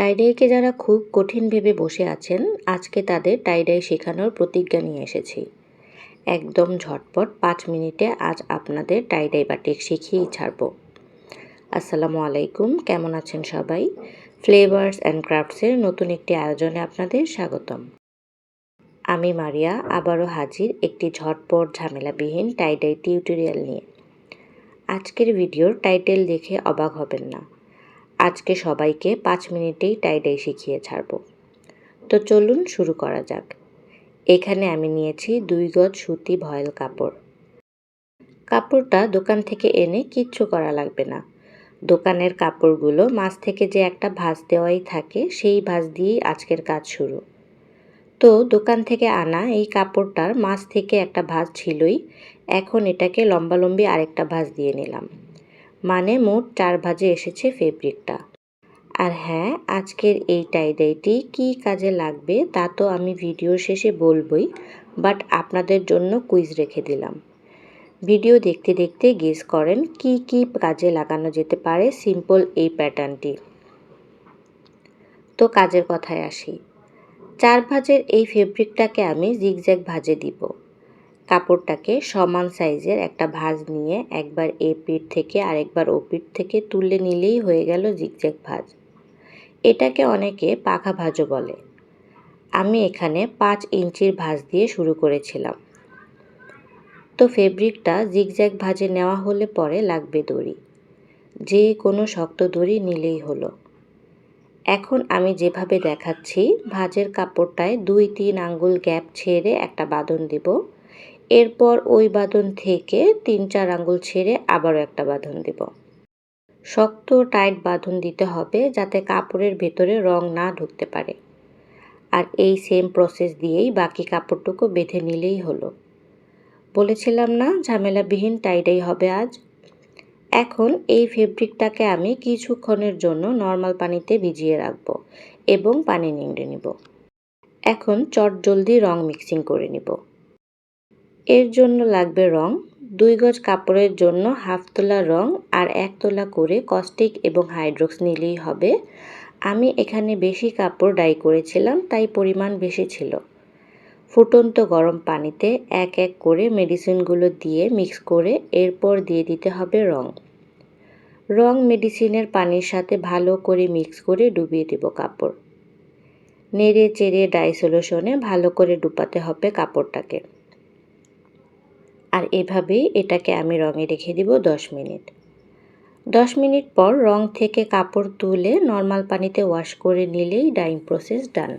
টাইডাইকে যারা খুব কঠিন ভেবে বসে আছেন, আজকে তাদের টাইডাই শেখানোর প্রতিজ্ঞা নিয়ে এসেছি। একদম ঝটপট পাঁচ মিনিটে আজ আপনাদের টাইডাই বাটিক শিখিয়েই ছাড়বো। আসসালামু আলাইকুম, কেমন আছেন সবাই? ফ্লেভার্স অ্যান্ড ক্রাফটসের নতুন একটি আয়োজনে আপনাদের স্বাগতম। আমি মারিয়া, আবারও হাজির একটি ঝটপট ঝামেলাবিহীন টাইডাই টিউটোরিয়াল নিয়ে। আজকের ভিডিওর টাইটেল দেখে অবাক হবেন না। আজকে সবাইকে পাঁচ মিনিটেই টাইডাই শিখিয়ে ছাড়ব। তো চলুন শুরু করা যাক। এখানে আমি নিয়েছি দুই গজ সুতি ভয়েল কাপড়। কাপড়টা দোকান থেকে এনে কিচ্ছু করা লাগবে না। দোকানের কাপড়গুলো মাছ থেকে যে একটা ভাঁজ দেওয়াই থাকে, সেই ভাঁজ দিয়েই আজকের কাজ শুরু। তো দোকান থেকে আনা এই কাপড়টার মাছ থেকে একটা ভাঁজ ছিলই, এখন এটাকে লম্বালম্বি আরেকটা ভাঁজ দিয়ে নিলাম। মানে মোট চার ভাজে এসেছে ফেব্রিকটা। আর হ্যাঁ আজকের এই টাইডাইটি কি কাজে লাগবে তা তো আমি ভিডিও শেষে বলবই বাট আপনাদের জন্য কুইজ রেখে দিলাম। ভিডিও দেখতে দেখতে গেস করেন কি কি কাজে লাগানো যেতে পারে সিম্পল এই প্যাটার্নটি তো কাজের কথায় আসি। চার ভাজের এই ফেব্রিকটাকে আমি জিগজ্যাগ ভাজে দিব। কাপড়টাকে সমান সাইজের একটা ভাঁজ নিয়ে একবার এ পিঠ থেকে আরেকবার ও পিঠ থেকে তুলে নিলেই হয়ে গেল জিগজ্যাগ ভাঁজ। এটাকে অনেকে পাখা ভাজও বলে। আমি এখানে পাঁচ ইঞ্চির ভাঁজ দিয়ে শুরু করেছিলাম। তো ফেব্রিকটা জিগজ্যাগ ভাজে নেওয়া হলে পরে লাগবে দড়ি। যে কোনো শক্ত দড়ি নিলেই হলো। এখন আমি যেভাবে দেখাচ্ছি, ভাজের কাপড়টায় দুই তিন আঙ্গুল গ্যাপ ছেড়ে একটা বাঁধন দেব। এরপর ওই বাঁধন থেকে তিন চার আঙ্গুল ছেড়ে আবারও একটা বাঁধন দেব। শক্ত, টাইট বাঁধন দিতে হবে যাতে কাপড়ের ভেতরে রং না ঢুকতে পারে। আর এই সেম প্রসেস দিয়েই বাকি কাপড়টুকু বেঁধে নিলেই হলো। বলেছিলাম না, ঝামেলাবিহীন টাইডাই হবে আজ? এখন এই ফেব্রিকটাকে আমি কিছুক্ষণের জন্য নর্মাল পানিতে ভিজিয়ে রাখব এবং পানি নিংড়ে নিব। এখন চট জলদি রং মিক্সিং করে নিব। এর জন্য লাগবে রং। দুই গজ কাপড়ের জন্য হাফ তোলা রং আর এক তোলা করে কস্টিক এবং হাইড্রোক্স নিলেই হবে। আমি এখানে বেশি কাপড় ডাই করেছিলাম, তাই পরিমাণ বেশি ছিল। ফুটন্ত গরম পানিতে এক এক করে মেডিসিনগুলো দিয়ে মিক্স করে এরপর দিয়ে দিতে হবে রং। রং মেডিসিনের পানির সাথে ভালো করে মিক্স করে ডুবিয়ে দেব কাপড়। নেড়ে চেড়ে ডাই সলিউশনে ভালো করে ডুবাতে হবে কাপড়টাকে। আর এভাবেই এটাকে আমি রঙে রেখে দিব দশ মিনিট। দশ মিনিট পর রং থেকে কাপড় তুলে নর্মাল পানিতে ওয়াশ করে নিলেই ডাইং প্রসেস ডান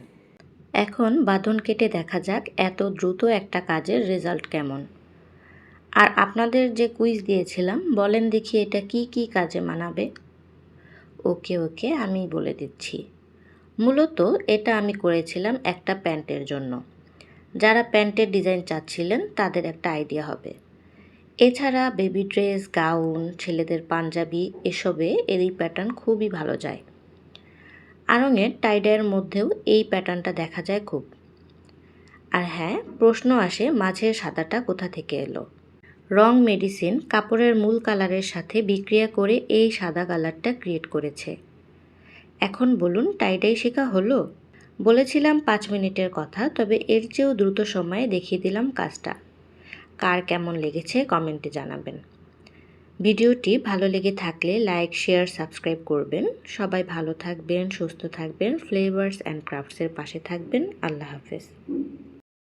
এখন বাঁধন কেটে দেখা যাক এত দ্রুত একটা কাজের রেজাল্ট কেমন। আর আপনাদের যে কুইজ দিয়েছিলাম, বলেন দেখি এটা কি কি কাজে মানাবে। ওকে ওকে আমি বলে দিচ্ছি। মূলত এটা আমি করেছিলাম একটা প্যান্টের জন্য। যারা প্যান্টের ডিজাইন চাচ্ছিলেন, তাদের একটা আইডিয়া হবে। এছাড়া বেবি ড্রেস, গাউন, ছেলেদের পাঞ্জাবি, এসবে এর এই প্যাটার্ন খুবই ভালো যায়। আরঙের টাইডাইয়ের মধ্যেও এই প্যাটার্নটা দেখা যায় খুব। আর হ্যাঁ প্রশ্ন আসে মাঝের সাদাটা কোথা থেকে এলো? রং মেডিসিন কাপড়ের মূল কালারের সাথে বিক্রিয়া করে এই সাদা কালারটা ক্রিয়েট করেছে। এখন বলুন, টাইডাই শেখা হলো? বলেছিলাম পাঁচ মিনিটের কথা, তবে এর চেয়েও দ্রুত সময়ে দেখিয়ে দিলাম কাজটা। কার কেমন লেগেছে কমেন্টে জানাবেন। ভিডিওটি ভালো লেগে থাকলে লাইক, শেয়ার, সাবস্ক্রাইব করবেন। সবাই ভালো থাকবেন, সুস্থ থাকবেন। ফ্লেভার্স অ্যান্ড ক্রাফটসের পাশে থাকবেন। আল্লাহ হাফেজ।